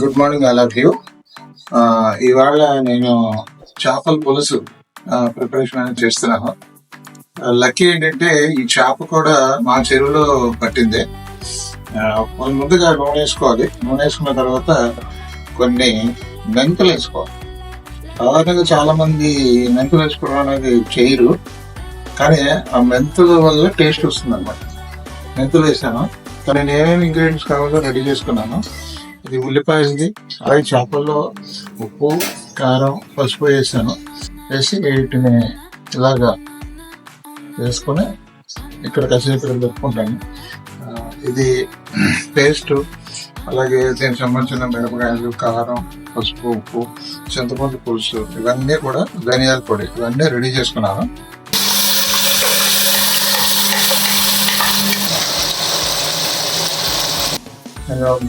Good morning I love you ఇవాళ నేను చేపల పులుసు ప్రిపరేషన్ అనేది చేస్తున్నాను. లక్కీ ఏంటంటే ఈ చేప కూడా మా చెరువులో పట్టింది. ఆ, ముందుగా నూనె వేసుకోవాలి. నూనె వేసుకున్న తర్వాత కొన్ని మెంతులు వేసుకోవాలి. సాధారణంగా చాలా మంది మెంతులు వేసుకోవడం అనేది చేయరు. కానీ ఆ మెంతుల వల్ల టేస్ట్ వస్తుంది అనమాట మెంతులు వేసాను. కానీ నేను ఏమేమి ఇంగ్రీడియంట్స్ కావాలో రెడీ చేసుకున్నాను. ఇది ఉల్లిపాయది అలాగే చేపల్లో ఉప్పు కారం పసుపు వేసాను. వేసి వీటిని ఇలాగా వేసుకొని ఇక్కడ కాసేపు ఇక్కడ పెట్టుకుంటాను. ఇది పేస్ట్ అలాగే దీనికి సంబంధించిన మిరపకాయలు కారం పసుపు ఉప్పు చింతపండు పులుసు ఇవన్నీ కూడా ధనియాల పొడి ఇవన్నీ రెడీ చేసుకున్నాను.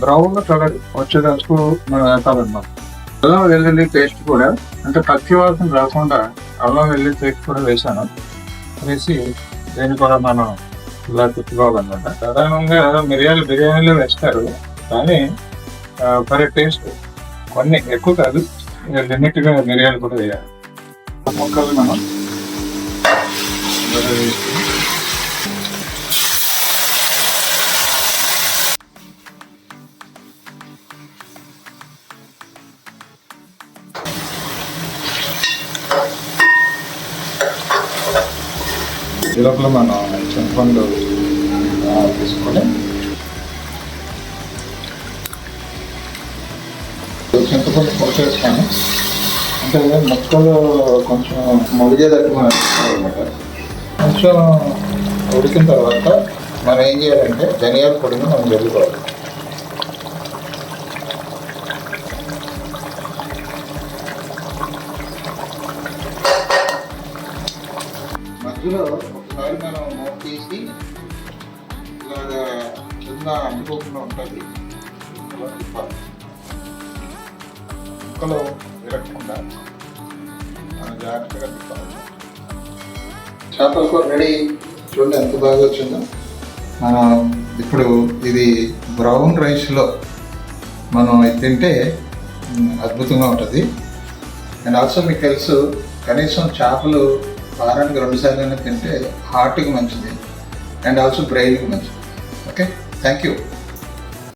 బ్రౌన్ కలర్ వచ్చేటప్పుడు మనం వేస్తామన్నమాట అల్లం వెల్లుల్లి పేస్ట్ కూడా అంటే పచ్చి వాసన రాకుండా అల్లం వెల్లుల్లి పేస్ట్ కూడా వేసాను వేసి దీన్ని కూడా మనం ఇలా తిప్పుకోవాలన్నమాట. సాధారణంగా మిరియాలు బిర్యానీలో వేస్తారు కానీ పర్ టేస్ట్ కొన్ని ఎక్కువ కాదు లిమిట్గా మిరియాలు కూడా వేయాలి. మొక్కలు మనం వేసుకుని ఈ లోపల మనం చింతపండు తీసుకొని చింతపండు పోసేస్తాను అంటే మొక్కలు కొంచెం మగ్గేటట్టు మనం అనమాట కొంచెం ఉడికిన తర్వాత మనం ఏం చేయాలంటే ధనియాల పొడిని మనం జల్లుకోవాలి. మధ్యలో ఒకసారి మనం నోట్ తీసి ఇలాగా కింద అనుకోకుండా ఉంటుంది. ఇలా తిప్పాలి ముక్కలో విరగకుండా మనం జాగ్రత్తగా తిప్పాలి. చేపల కూర రెడీ చూడండి ఎంత బాగా వచ్చిందో. మనం ఇప్పుడు ఇది బ్రౌన్ రైస్లో మనం తింటే అద్భుతంగా ఉంటుంది. అండ్ ఆల్సో మీకు తెలుసు కనీసం చేపలు వారానికి రెండు సార్లు తింటే హార్ట్కి మంచిది. అండ్ ఆల్సో బ్రెయిన్కి మంచిది. Okay thank you